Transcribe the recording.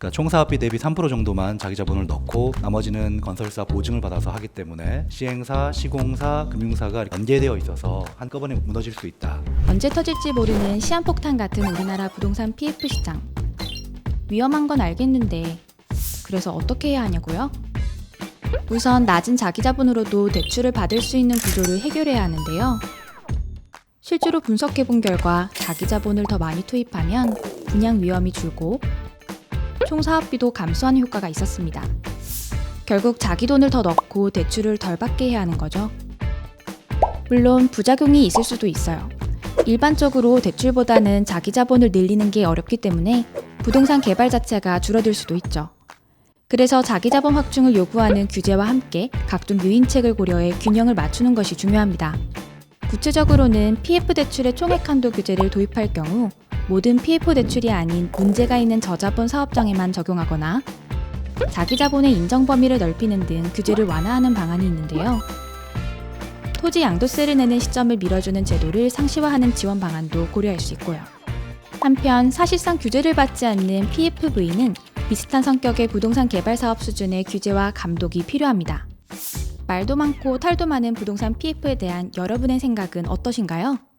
그러니까 총 사업비 대비 3% 정도만 자기 자본을 넣고 나머지는 건설사 보증을 받아서 하기 때문에 시행사, 시공사, 금융사가 연계되어 있어서 한꺼번에 무너질 수 있다. 언제 터질지 모르는 시한폭탄 같은 우리나라 부동산 PF 시장. 위험한 건 알겠는데, 그래서 어떻게 해야 하냐고요? 우선 낮은 자기 자본으로도 대출을 받을 수 있는 구조를 해결해야 하는데요. 실제로 분석해 본 결과 자기 자본을 더 많이 투입하면 분양 위험이 줄고 총 사업비도 감소하는 효과가 있었습니다. 결국 자기 돈을 더 넣고 대출을 덜 받게 해야 하는 거죠. 물론 부작용이 있을 수도 있어요. 일반적으로 대출보다는 자기 자본을 늘리는 게 어렵기 때문에 부동산 개발 자체가 줄어들 수도 있죠. 그래서 자기 자본 확충을 요구하는 규제와 함께 각종 유인책을 고려해 균형을 맞추는 것이 중요합니다. 구체적으로는 PF 대출의 총액 한도 규제를 도입할 경우 모든 PF 대출이 아닌 문제가 있는 저자본 사업장에만 적용하거나 자기 자본의 인정 범위를 넓히는 등 규제를 완화하는 방안이 있는데요. 토지 양도세를 내는 시점을 밀어주는 제도를 상시화하는 지원 방안도 고려할 수 있고요. 한편 사실상 규제를 받지 않는 PFV는 비슷한 성격의 부동산 개발 사업 수준의 규제와 감독이 필요합니다. 말도 많고 탈도 많은 부동산 PF에 대한 여러분의 생각은 어떠신가요?